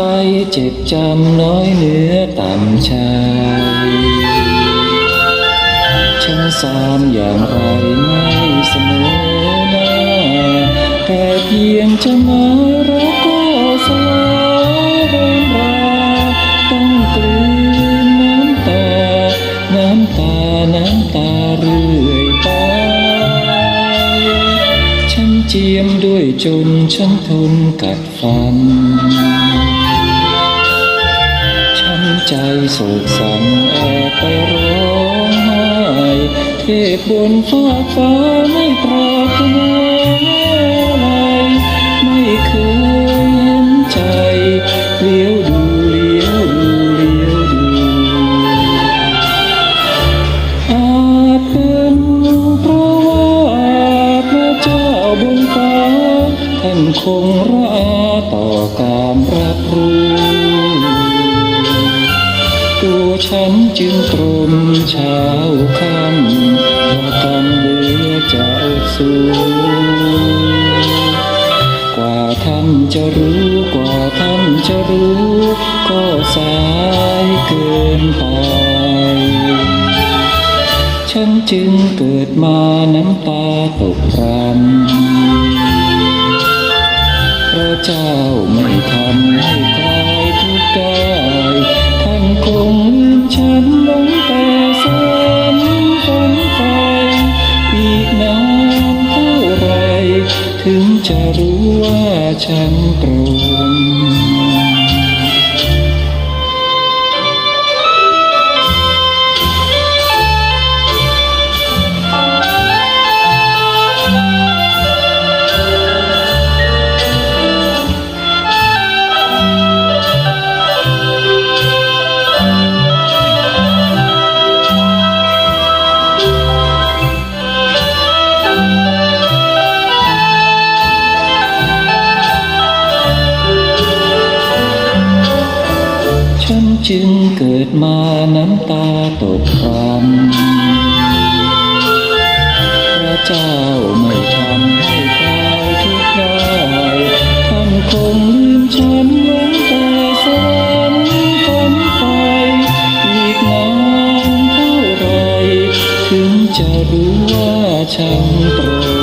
ไฟเจ็บจำน้อยเนื้อต่ำชายฉันสามอย่างไรไม่เสมอหน้าแต่เพียงจะมารักก็สลายเดินราต้องกลืนน้ำตา น้ำตา น้ำตาเรื่อยไปฉันเจียมด้วยจนฉันทนกัดฟัน ใจโศกสันแอบไปร้องไห้เทพบนฟ้าฟ้าไม่ปรารถนาอะไรไม่เคยเห็นใจเลี้ยวดูเลี้ยวดูเลี้ยวดูอาจเป็นเพราะว่าพระเจ้าบนฟ้าท่านคงราต่อการรับรู้ ตัวฉันจึงตรมเช้าคำว่ากรรมเหลือจะอาสู้กว่าท่านจะรู้กว่าท่านจะรู้ ก็สายเกินไป ฉันจึงเกิดมาน้ำตาตกพรำพระเจ้าไม่ท จะรู้ว่าฉันตรง จึงเกิดมาน้ำตาตกพรำพระเจ้าไม่ทำให้ใครทุกข์ได้ท่านคงลืมฉันลงแต่สวรรค์ฝันไป อีกนานเท่าไร ถึงจะรู้ว่าฉันตรง